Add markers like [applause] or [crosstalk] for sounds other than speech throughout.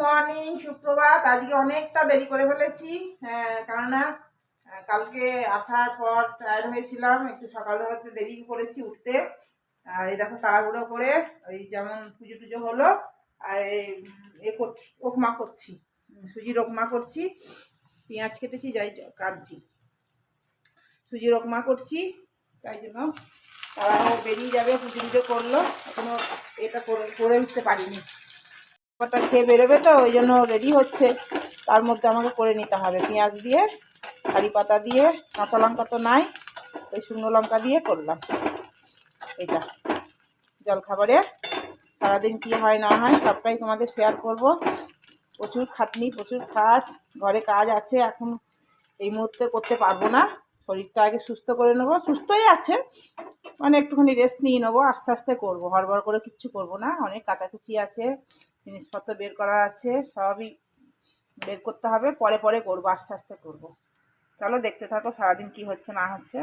Morning সুপ্রভাত। আজকে অনেকটা দেরি করে ফেলেছি হ্যাঁ কেননা কালকে আসার পর টায়ার্ড হয়েছিলাম, একটু সকালে হতে দেরি করেছি উঠতে। আর এই দেখো তাড়াহুড়ো করে, ওই যেমন পুজো টুজো হলো, আর এ করছি উপমা করছি সুজির উপমা করছি, পেঁয়াজ কেটেছি, যাই কাটছি। সুজির উপমা করছি, তাই জন্য তারাও বেরিয়ে যাবে, পুজো টুজো করল, এখনও এটা করে উঠতে পারিনি। খাবারটা খেয়ে বেরোবে তো, ওই জন্য রেডি হচ্ছে। তার মধ্যে আমাকে করে নিতে হবে। পেঁয়াজ দিয়ে, কারি পাতা দিয়ে, কাঁচা লঙ্কা তো নাই, ওই শুকনো লঙ্কা দিয়ে করলাম। এটা জলখাবারে। সারাদিন কী হয় না হয় সবটাই তোমাদের শেয়ার করব। প্রচুর খাটনি, প্রচুর কাজ, ঘরে কাজ আছে, এখন এই মুহূর্তে করতে পারব না। শরীরটা আগে সুস্থ করে নেব। সুস্থই আছে মানে একটুখানি রেস্ট নিয়ে নেব। আস্তে আস্তে করব, হড়বড় করে কিচ্ছু করব না। অনেক কাচাকুচি আছে। জিনিসপত্র বের করা আছে, সবই বের করতে হবে, পরে পরে করব, আস্তে আস্তে করব। চলো দেখতে থাকো সারাদিন কি হচ্ছে, না হচ্ছে।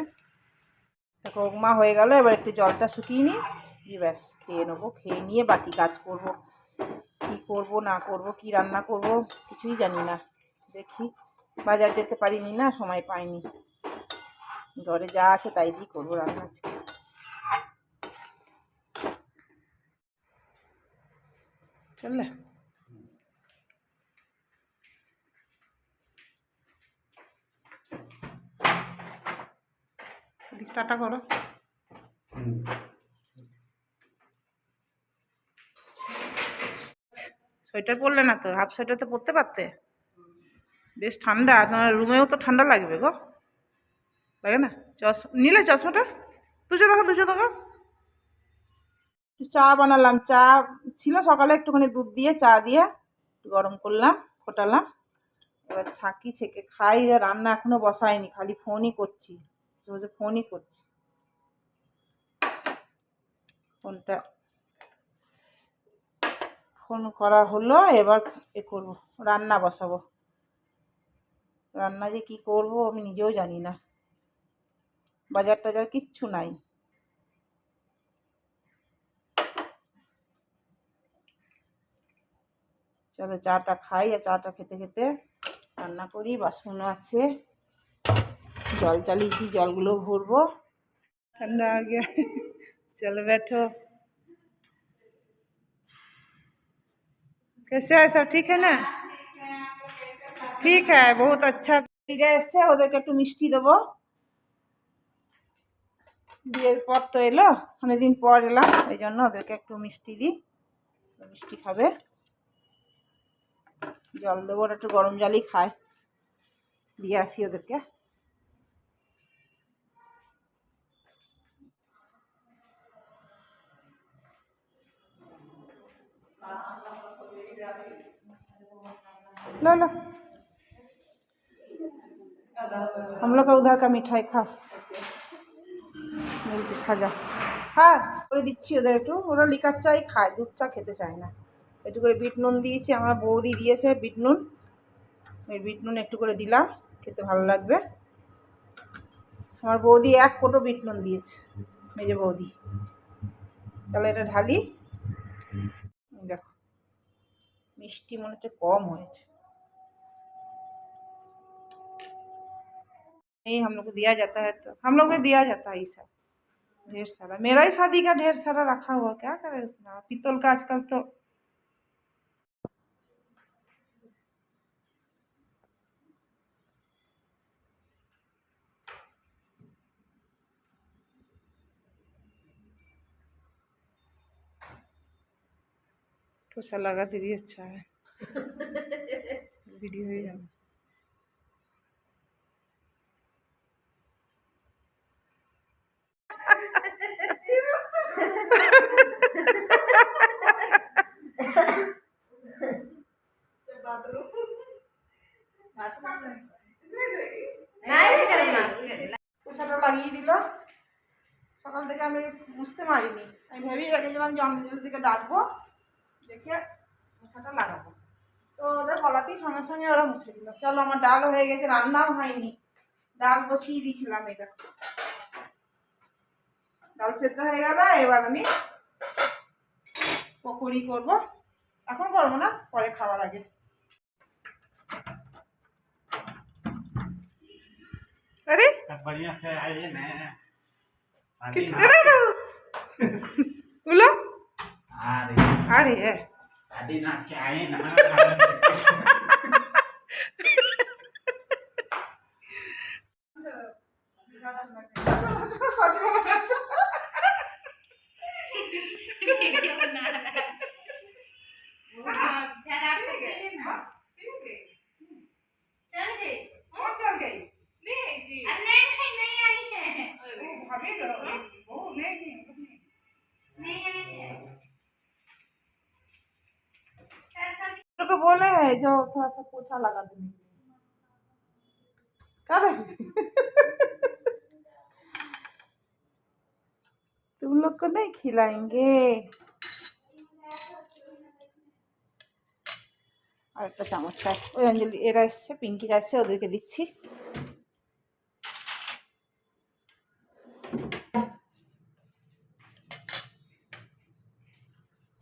দেখো, উপমা হয়ে গেল, এবার একটু জলটা শুকিয়ে নিই, দিয়ে ব্যাস, খেয়ে নেব, খেয়ে নিয়ে বাকি কাজ করব। কি করব, না করব, কি রান্না করব, কিছুই জানি না। দেখি, বাজার যেতে পারিনি না, সময় পাইনি। ঘরে যা আছে তাই দিয়ে করব রান্না আজকে। চললে টাটা করো সোয়েটার পরলে না তো হাফ সোয়েটার তো পরতে পারতে? বেশ ঠান্ডা তোমার রুমেও তো ঠান্ডা লাগবে গো। লাগে না? চশ নিলে চশমাটা? দুশো টাকা দুশো টাকা। একটু চা বানালাম। চা ছিল সকালে একটুখানি দুধ দিয়ে, চা দিয়ে গরম করলাম, ফোটালাম। এবার ছাঁকি ছেঁকে খাই রান্না এখনও বসায়নি, খালি ফোনই করছি, বসে ফোনই করছি। ফোনটা ফোন করা হলো, এবার এ করব, রান্না বসাবো। রান্না যে কি করব আমি নিজেও জানি না। বাজার টাজার কিচ্ছু নাই। চলো চাটা খাই আর চাটা খেতে খেতে রান্না করি বাসন আছে জল চালিয়েছি জলগুলো ভরবো ঠান্ডা आ गया चलो बैठो कैसे है सब ठीक है ना ঠিক হ্যাঁ বহুত আচ্ছা ফিরে এসছে ওদেরকে একটু মিষ্টি দেবো বিয়ের পর তো এলো অনেকদিন পর এলাম এই জন্য ওদেরকে একটু মিষ্টি দিই মিষ্টি খাবে জল দেবো ওরা একটু গরম জলই খায় দিয়ে আসি ওদেরকে लो लो हम लोग का उधर का मिठाई खा মিল্কি খাজা হ্যাঁ করে দিচ্ছি ওদের একটু ওরা লিকার চাই খায় দুধ চা খেতে চায় না একটু করে বিট নুন দিয়েছি আমার বৌদি দিয়েছে বিট নুন ওই বিট নুন একটু করে দিলাম খেতে ভালো লাগবে আমার বৌদি এক কোটো বিট নুন দিয়েছে মেজে বৌদি তাহলে এটা ঢালি দেখো মিষ্টি মনে হচ্ছে কম হয়েছে नहीं हम लोग को दिया जाता है तो हम लोग को दिया जाता है ये सब ढेर सारा मेरा ही शादी का ढेर सारा रखा हुआ क्या करें उसमें पीतल का आजकल तो ठोसा लगा दीदी अच्छा है वीडियो ही जाना পোছাটা লাগিয়ে দিল সকাল থেকে আমি বুঝতে পারিনি আমি ভেবেই রেখেছিলাম যে অঞ্জলি থেকে ডাকবো রেখে মোছাটা লাগাবো। তো ওদের বলাতেই সঙ্গে সঙ্গে ওরা মুছে দিল। চলো আমার ডাল হয়ে গেছে রান্নাও হয়নি। ডাল বসিয়ে দিয়েছিলাম এটা। ডাল সেদ্ধ হয়ে গেল এবার আমি পকোড়ি করব। এখন করব না পরে খাওয়ার আগে। আরে আরে। আরে 你哪天来？किस ना- अरे बोलो अरे अरे है शादी नाच के आए ना को बोले हैं जो थोड़ा सा पोछा लगा देने के लिए। क्या देख तुम लोग को नहीं खिलाएंगे আর একটা চামচ খায় ওই অঞ্জলি এরা এসছে পিঙ্কিরা এসছে ওদেরকে দিচ্ছি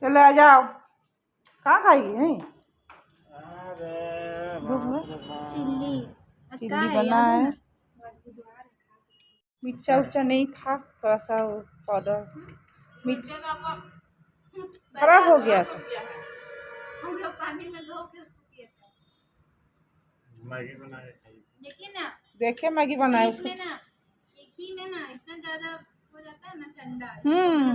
चलो आ जाओ कहाँ खाएगी नहीं धूप में चिल्ली। चिल्ली बना है। मिर्चा उर्चा नहीं था थोड़ा सा पाउडर मिर्च खराब हो गया था हम लोग पानी में धो के उसको किए थे। मैगी बना के खाइए देखिए ना? देखे मैगी बनाए उसको। ना एक ही में ना इतना ज़्यादा हो जाता है ना ठंडा। हम्म।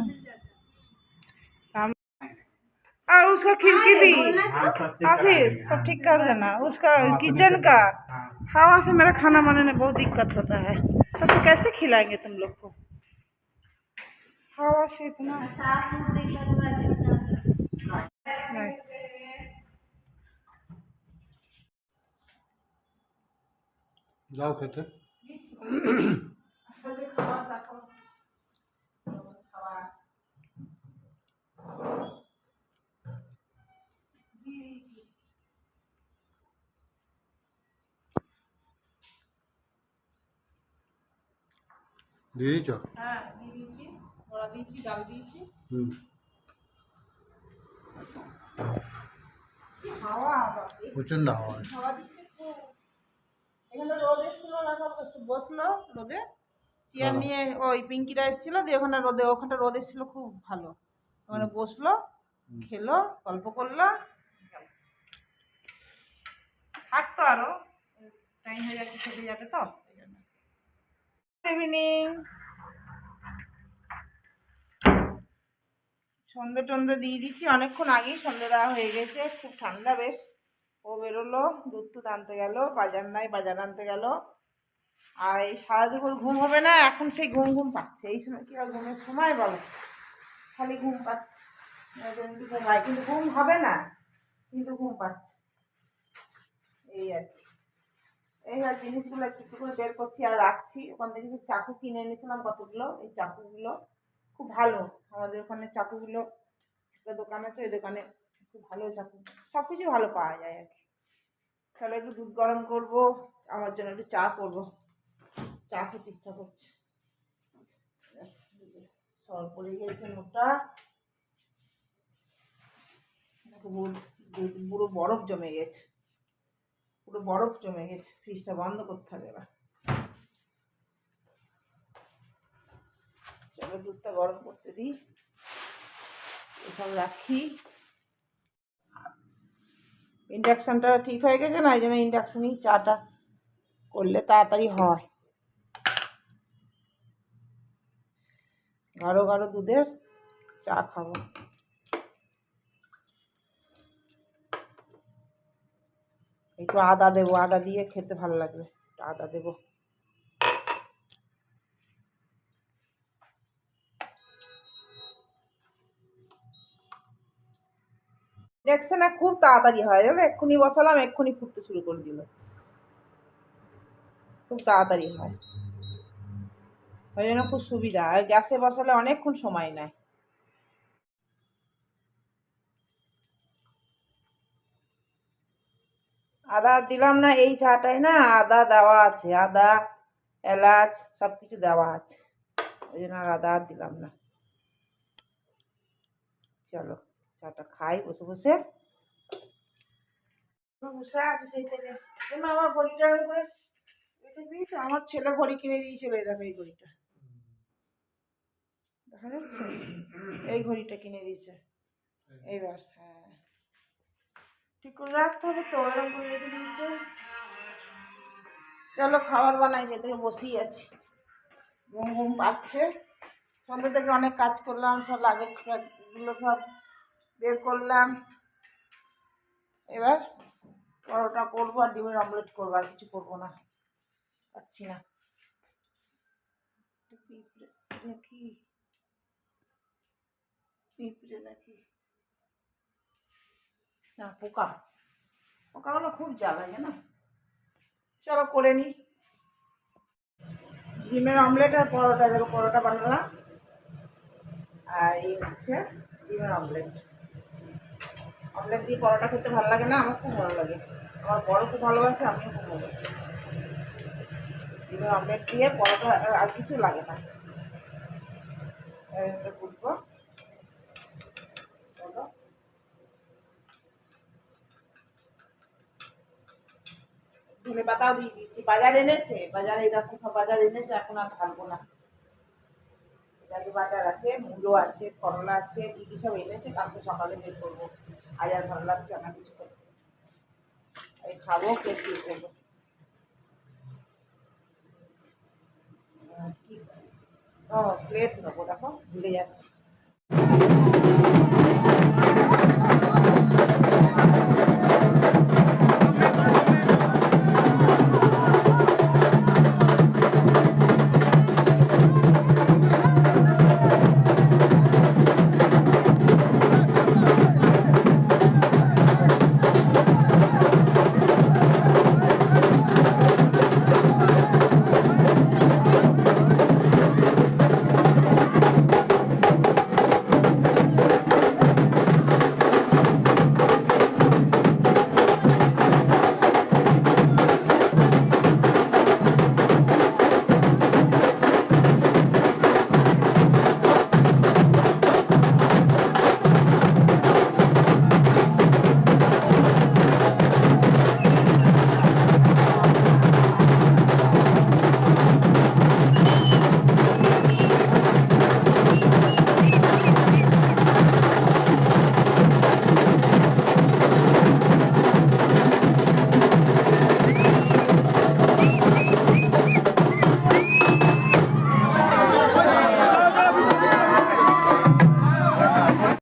है और उसका खिड़की भी। हाँ सब करा आशीष सब हाँ। ठीक कर देना। उसका हाँ, किचन का। हाँ। हवा से मेरा खाना बनाने में बहुत दिक्कत होता है। तब तो कैसे खिलाएँगे तुम लोग को? हवा से इतना। साफ़ उफ [coughs] [coughs] দিয়ে দিচ্ছ হ্যাঁ দিয়ে দিয়েছি। বড়া দিয়েছি ডাল দিয়েছি। হুম। হাওয়া এই হাওয়া। হাওয়া দিচ্ছে এখানে রোদ এসেছিল বসল রোদে। চেয়ার নিয়ে ওই পিঙ্কিরা এসেছিল দিয়ে ওখানে রোদে ওখানে রোদ এসেছিল খুব ভালো। ওখানে বসল খেলো গল্প করল। থাকতো আরও। টাইম হয়ে যাচ্ছে খেতে যাবে তো ইভিনিং সন্ধে টন্ধে দিয়ে দিচ্ছি। অনেকক্ষণ আগেই সন্ধে দেওয়া হয়ে গেছে। খুব ঠান্ডা বেশ। ও বেরোলো, দুধ টুধ আনতে গেল, বাজার নাই, বাজার আনতে গেল। আর এই সারা দুপুর ঘুম হবে না, এখন সেই ঘুম ঘুম পাচ্ছে। এই সময় কি আর ঘুমের সময় বলো? খালি ঘুম পাচ্ছে। ঘুমায় কিন্তু ঘুম হবে না, কিন্তু ঘুম পাচ্ছে। এই আর কি। এই আর জিনিসগুলো একটু একটু করে বের করছি আর রাখছি। ওখান থেকে কিছু চাকু কিনে এনেছিলাম কতগুলো? এই চাকুগুলো খুব ভালো। আমাদের ওখানে চাকুগুলো একটা দোকান আছে, ওই দোকানে খুব ভালো চাকু। সব কিছু ভালো পাওয়া যায় আর কি। তাহলে একটু দুধ গরম করব, আমার জন্য একটু চা করব। চা খেতে ইচ্ছা করছে। সর পড়ে গেছে পুরো- পুরো বরফ জমে গেছে। পুরো বরফ জমে গেছে ফ্রিজটা বন্ধ করতে হবে এবার। চলো দুধটা গরম করতে দিই। এসব রাখি। ইন্ডাকশানটা ঠিক হয়ে গেছে না? এই জন্য ইন্ডাকশানেই চাটা করলে তাড়াতাড়ি হয়। গাঢ় গাঢ় দুধের চা খাব। একটু আদা দেবো, আদা দিয়ে খেতে ভালো লাগবে। আদা দেবো। ইন্ডাকশানে খুব তাড়াতাড়ি হয়, জানো? এক্ষুনি বসালাম, এক্ষুনি ফুটতে শুরু করে দিল। খুব তাড়াতাড়ি হয়। ওই জন্য খুব সুবিধা। আর গ্যাসে বসালে অনেকক্ষণ সময় নেয়। আদা দিলাম না, এই চাটায় না, আদা দেওয়া আছে, আদা, এলাচ সব কিছু দেওয়া আছে। ওই জন্য আর আদা দিলাম না। চলো, চাটা খাই, বসে বসে। বসে আছে আমার ঘড়িটা আমার ছেলে ঘড়ি কিনে দিয়েছিল দেখো এই ঘড়িটা। দেখা যাচ্ছে? এই ঘড়িটা কিনে দিয়েছে। এইবার হ্যাঁ। ঠিক করে রাখতে হবে তো, এরকম করে রেখে দিয়েছে। চলো খাবার বানাই থেকে বসেই আছি। ঘুম ঘুম পাচ্ছে। সন্ধ্যা থেকে অনেক কাজ করলাম, সব লাগেজগুলো সব বের করলাম। এবার পরোটা করব আর ডিমের অমলেট করব, আর কিছু করব না। পাচ্ছি না। এটা পিঁপড়ে নাকি? পিঁপড়ে নাকি? না পোকা পোকাগুলো খুব জ্বালায় জানো? চলো করে নিই ডিমের অমলেট আর পরোটা, দেখো পরোটা বানালাম। আর এই হচ্ছে ডিমের অমলেট অমলেট দিয়ে পরোটা খেতে ভালো লাগে না? আমার খুব ভালো লাগে। আমার বড় খুব ভালোবাসে, আমিও খুব ভালোবাসি। ডিমের অমলেট দিয়ে পরোটা আর কিছু লাগে না। ধনে পাতাও দিয়ে দিয়েছি। বাজার এনেছে? বাজারে সব বাজার এনেছে, এখন আর ঢালবো না। এটাকে বাজার আছে, মূলো আছে, করলা আছে, কী কী সব এনেছে, কালকে সকালে বের করব। আজ আর ভালো লাগছে না কিছু করতে। এই খাব, কেক দিয়ে করব ও প্লেট নেব, দেখো, ভুলে যাচ্ছি।